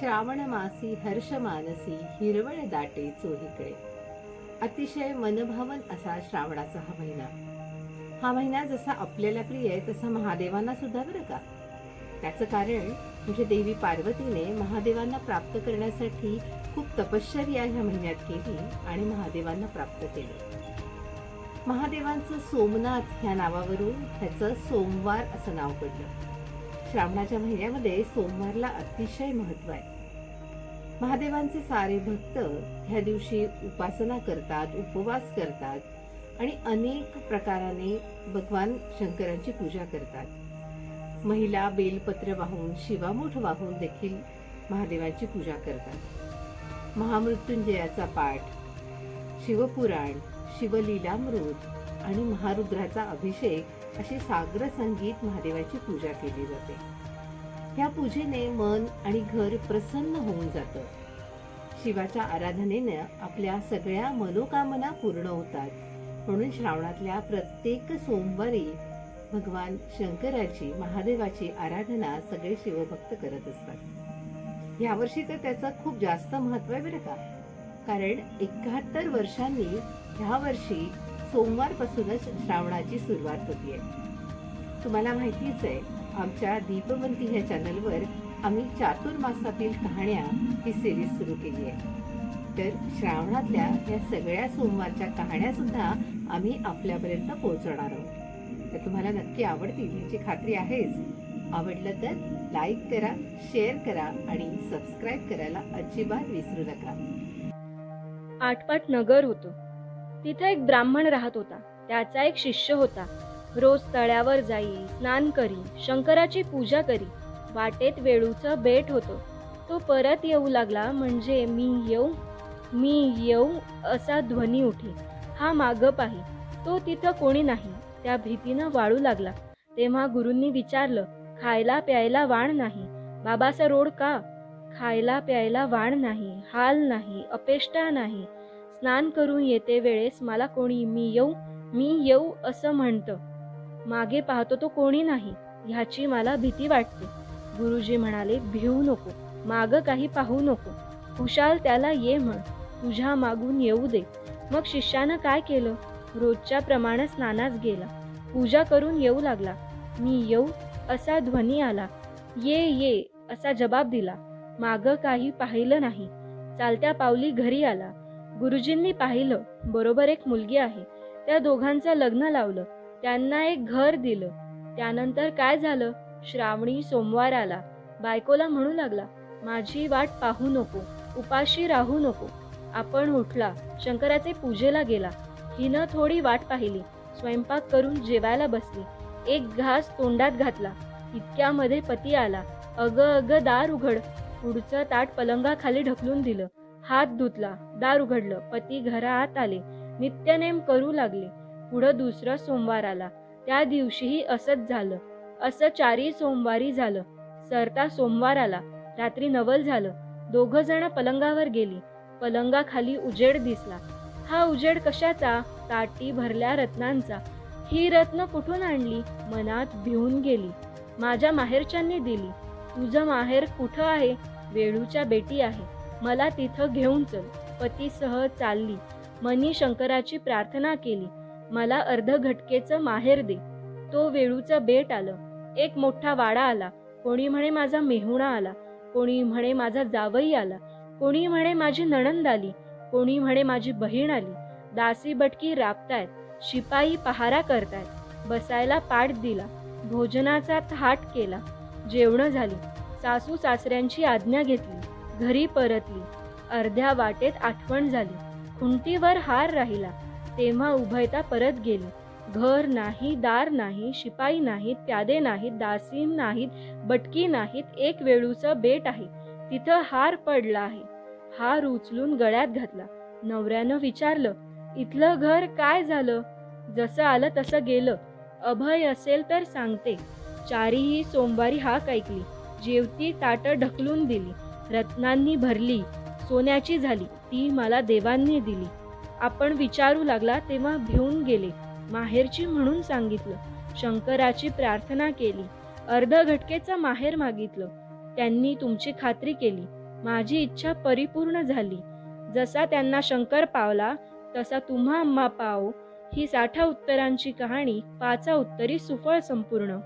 श्रावण मासी हर्ष मानसी हिरवळ दाटे चोहीकडे. अतिशय मनभावन असा श्रावणाचा हा महिना. हा महिना जसा आपल्याला प्रिय आहे तसा महादेवांना सुद्धा बरं का? त्याचं कारण म्हणजे देवी पार्वतीने महादेवांना प्राप्त करण्यासाठी खूप तपश्चर्या ह्या महिन्यात केली आणि महादेवांना प्राप्त केले. महादेवांचं सोमनाथ ह्या नावावरून ह्याचं सोमवार असं नाव पडलं. श्रावणाच्या महिन्यामध्ये सोमवारला अतिशय महत्त्व आहे. महादेवांचे सारे भक्त ह्या दिवशी उपासना करतात उपवास करतात आणि अनेक प्रकाराने भगवान शंकरांची पूजा करतात. महिला बेलपत्र वाहून शिवामोठ वाहून देखील महादेवांची पूजा करतात. महामृत्युंजयाचा पाठ शिवपुराण शिवलीलामृत आणि महारुद्राचा अभिषेक अशी सागर संगीत महादेवाची पूजा केली जाते. ह्या पूजेने मन आणि घर प्रसन्न होऊन जातं. शिवाच्या आराधनेने आपल्या सगळ्या मनोकामना पूर्ण होतात. म्हणून श्रावणातल्या प्रत्येक सोमवारी भगवान शंकराची महादेवाची आराधना सगळे शिवभक्त करत असतात. यावर्षी तर त्याचं खूप जास्त महत्त्व आहे बरं का? कारण एकाहत्तर वर्षांनी ह्या वर्षी सोमवारपासूनच श्रावणाची सुरुवात होतीये. तुम्हाला माहितीच आहे आमच्या दीपवंती ह्या चॅनलवर आम्ही चातुर्मासातील कहाण्या ही सिरीज सुरू केली आहे. तर श्रावणातल्या या सगळ्या सोमवारच्या कहाण्या सुद्धा आम्ही आपल्यापर्यंत पोहोचवणार आहोत. तर तुम्हाला नक्की आवडतील याची खात्री आहेच. आवडलं तर लाईक करा शेअर करा आणि सबस्क्राईब करायला अजिबात विसरू नका. आटपाट नगर होतं. तिथं एक ब्राह्मण राहत होता. त्याचा एक शिष्य होता. रोज तळ्यावर जाई स्नान करी शंकराची पूजा करी. वाटेत वेळूचं बेट होतो. तो परत येऊ लागला म्हणजे मी येऊ मी येऊ असा ध्वनी उठे. हा माग पाही. तो तिथं कोणी नाही. त्या भीतीनं वाळू लागला. तेव्हा गुरूंनी विचारलं खायला प्यायला वाण नाही. बाबाचा रोड का? खायला प्यायला वाण नाही हाल नाही अपेष्टा नाही. स्नान करून येते वेळेस मला कोणी मी येऊ मी येऊ असं म्हणतं. मागे पाहतो तो कोणी नाही ह्याची मला भीती वाटते. गुरुजी म्हणाले भिवू नको माग काही पाहू नको. खुशाल त्याला ये म्हण तुझ्या मागून येऊ दे. मग शिष्यानं काय केलं? रोजच्या प्रमाणे स्नानास गेला. पूजा करून येऊ लागला. मी येऊ असा ध्वनी आला. ये ये असा जबाब दिला. माग काही पाहिलं नाही. चालत्या पावली घरी आला. गुरुजींनी पाहिलं बरोबर एक मुलगी आहे. त्या दोघांचं लग्न लावलं त्यांना एक घर दिलं. त्यानंतर काय झालं? श्रावणी सोमवार आला. बायकोला म्हणू लागला माझी वाट पाहू नको उपाशी राहू नको. आपण उठला शंकराचे पूजेला गेला. हिनं थोडी वाट पाहिली स्वयंपाक करून जेवायला बसली. एक घास तोंडात घातला. इतक्यामध्ये पती आला. अग अग दार उघड. पुढचं ताट पलंगाखाली ढकलून दिलं. हात धुतला दार उघडलं पती घरात आले. नित्यनेम करू लागले. पुढं दुसरं सोमवार आला. त्या दिवशीही असंच झालं. असं चारही सोमवारी झालं. सरता सोमवार आला. रात्री नवल झालं. दोघं जण पलंगावर गेली. पलंगाखाली उजेड दिसला. हा उजेड कशाचा? ताटी भरल्या रत्नांचा. ही रत्न कुठून आणली? मनात भिवून गेली. माझ्या माहेरच्यांनी दिली. तुझं माहेर कुठं आहे? वेळूच्या बेटी आहे. मला तिथं घेऊन चल. पतीसह चालली. मनी शंकराची प्रार्थना केली. मला अर्ध घटकेचं माहेर दे. तो वेळूचं बेट आलं. एक मोठा वाडा आला. कोणी म्हणे माझा मेहुणा आला. कोणी म्हणे माझा जावई आला. कोणी म्हणे माझी नणंद आली. कोणी म्हणे माझी बहीण आली. दासी बटकी राबतायत. शिपाई पहारा करतायत. बसायला पाठ दिला. भोजनाचा थाट केला. जेवणं झाली. सासू सासऱ्यांची आज्ञा घेतली. घरी परतली. अर्ध्या वाटेत आठवण झाली. खुंटीवर हार राहिला. तेव्हा उभयता परत गेली. घर नाही दार नाही शिपाई नाहीत प्यादे नाहीत दासी नाहीत बटकी नाहीत एक वेळूचं बेट आहे. तिथं हार पडला आहे. हार उचलून गळ्यात घातला. नवऱ्यानं विचारलं इथलं घर काय झालं? जसं आलं तसं गेलं. अभय असेल तर सांगते. चारीही सोमवारी हाक ऐकली. जेवती ताटं ढकलून दिली. रत्नांनी भरली. सोन्याची झाली. ती मला देवांनी दिली. आपण विचारू लागला तेव्हा भिवून गेले. माहेरची म्हणून सांगितलं. शंकराची प्रार्थना केली. अर्ध घटकेचं माहेर मागितलं. त्यांनी तुमची खात्री केली. माझी इच्छा परिपूर्ण झाली. जसा त्यांना शंकर पावला तसा तुम्हा अम्मा पाव. ही साठा उत्तरांची कहाणी पाचा उत्तरी सुफळ संपूर्ण.